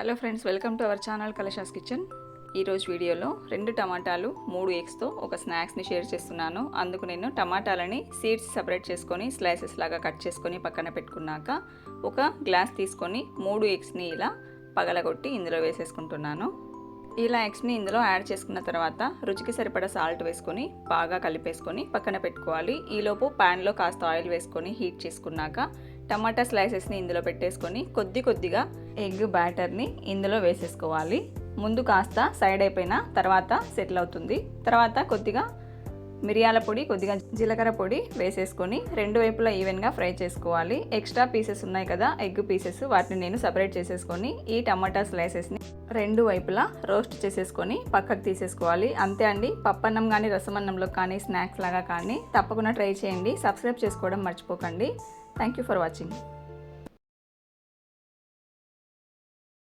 Hello friends welcome to our channel Kalasha's kitchen. ఈరోజు వీడియోలో రెండు టమాటాలు మూడు ఎగ్స్తో ఒక స్నాక్స్ని షేర్ చేస్తున్నాను. అందుకు నేను టమాటాలని సీడ్స్ సపరేట్ చేసుకొని స్లైసెస్ లాగా కట్ చేసుకొని పక్కన పెట్టుకున్నాక ఒక గ్లాస్ తీసుకొని మూడు ఎగ్స్ని ఇలా పగలగొట్టి ఇందులో వేసేసుకుంటున్నాను. ఇలా ఎగ్స్ని ఇందులో యాడ్ చేసుకున్న తర్వాత రుచికి సరిపడా సాల్ట్ వేసుకొని బాగా కలిపేసుకొని పక్కన పెట్టుకోవాలి. ఈలోపు ప్యాన్లో కాస్త ఆయిల్ వేసుకొని హీట్ చేసుకున్నాక టమాటా స్లైసెస్ని ఇందులో పెట్టేసుకొని కొద్ది కొద్దిగా ఎగ్ బ్యాటర్ని ఇందులో వేసేసుకోవాలి. ముందు కాస్త సైడ్ అయిపోయిన తర్వాత సెటిల్ అవుతుంది. తర్వాత కొద్దిగా మిరియాల పొడి కొద్దిగా జీలకర్ర పొడి వేసేసుకొని రెండు వైపులా ఈవెన్గా ఫ్రై చేసుకోవాలి. ఎక్స్ట్రా పీసెస్ ఉన్నాయి కదా ఎగ్ పీసెస్ వాటిని నేను సపరేట్ చేసేసుకొని ఈ టమాటా స్లైసెస్ని రెండు వైపులా రోస్ట్ చేసేసుకొని పక్కకు తీసేసుకోవాలి. అంతే అండి పప్పన్నం కానీ రసమన్నంలో కానీ స్నాక్స్ లాగా కానీ తప్పకుండా ట్రై చేయండి. సబ్స్క్రైబ్ చేసుకోవడం మర్చిపోకండి. Thank you for watching